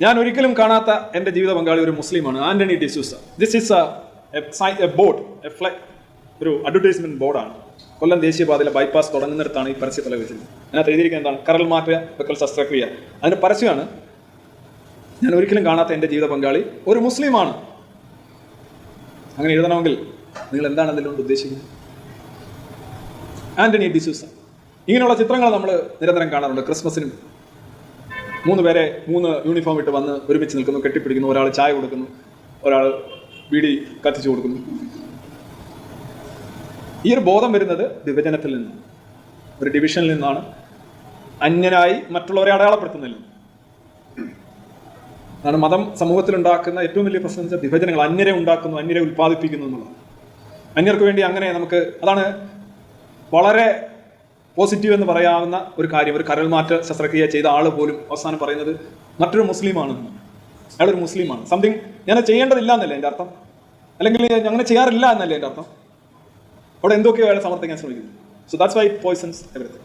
ഞാൻ ഒരിക്കലും കാണാത്ത എന്റെ ജീവിത പങ്കാളി ഒരു മുസ്ലിമാണ് Antony D'Souza this is a board a fly ഒരു അഡ്വർടൈസ്മെന്റ് ബോർഡാണ് കൊല്ലം ദേശീയപാതയിലെ ബൈപ്പാസ് തുടങ്ങുന്നിടത്താണ് ഈ പരസ്യ തല വെച്ചിരിക്കുന്നത് അതിനകത്ത് എഴുതിയിരിക്കുന്നത് എന്താണ്? കരൾ മാറ്റ വെക്കൽ ശസ്ത്രക്രിയ. അതിന് പരസ്യമാണ് ഞാൻ ഒരിക്കലും കാണാത്ത എന്റെ ജീവിത പങ്കാളി ഒരു മുസ്ലിമാണ്. അങ്ങനെ എഴുതണമെങ്കിൽ നിങ്ങൾ എന്താണ് അതിലുകൊണ്ട് ഉദ്ദേശിക്കുന്നത്? ആന്റണി ഡിസൂസ ഇങ്ങനെയുള്ള ചിത്രങ്ങൾ നമ്മൾ നിരന്തരം കാണാറുണ്ട്. ക്രിസ്മസിനും മൂന്ന് പേരെ മൂന്ന് യൂണിഫോം ഇട്ട് വന്ന് ഒരുമിച്ച് നിൽക്കുന്നു കെട്ടിപ്പിടിക്കുന്നു ഒരാൾ ചായ കൊടുക്കുന്നു ഒരാൾ ബീഡി കത്തിച്ചു കൊടുക്കുന്നു. ഈ ഒരു ബോധം വരുന്നത് വിഭജനത്തിൽ നിന്നാണ്. ഒരു ഡിവിഷനിൽ നിന്നാണ്. അന്യനായി മറ്റുള്ളവരെ അടയാളപ്പെടുത്തുന്നതിൽ നിന്ന് അതാണ് മതം സമൂഹത്തിൽ ഉണ്ടാക്കുന്ന ഏറ്റവും വലിയ പ്രശ്നം വെച്ചാൽ വിഭജനങ്ങൾ. അന്യരെ ഉണ്ടാക്കുന്നു അന്യരെ ഉൽപ്പാദിപ്പിക്കുന്നു എന്നുള്ളത്. അന്യർക്ക് വേണ്ടി അങ്ങനെ നമുക്ക് അതാണ് വളരെ പോസിറ്റീവ് എന്ന് പറയാവുന്ന ഒരു കാര്യം ഒരു കരൾമാറ്റ ശസ്ത്രക്രിയ ചെയ്ത ആൾ പോലും അവസാനം പറയുന്നത് മറ്റൊരു മുസ്ലിമാണെന്ന്. അയാളൊരു മുസ്ലിമാണ്. സംതിങ് ഞാൻ ചെയ്യേണ്ടതില്ല എന്നല്ലേ എന്റെ അർത്ഥം? അല്ലെങ്കിൽ ഞാൻ അങ്ങനെ ചെയ്യാറില്ല എന്നല്ലേ എന്റെ അർത്ഥം? അവിടെ എന്തൊക്കെയോ അയാളെ സമർത്ഥിക്കാൻ ശ്രമിക്കുന്നു. So that's why poisons everything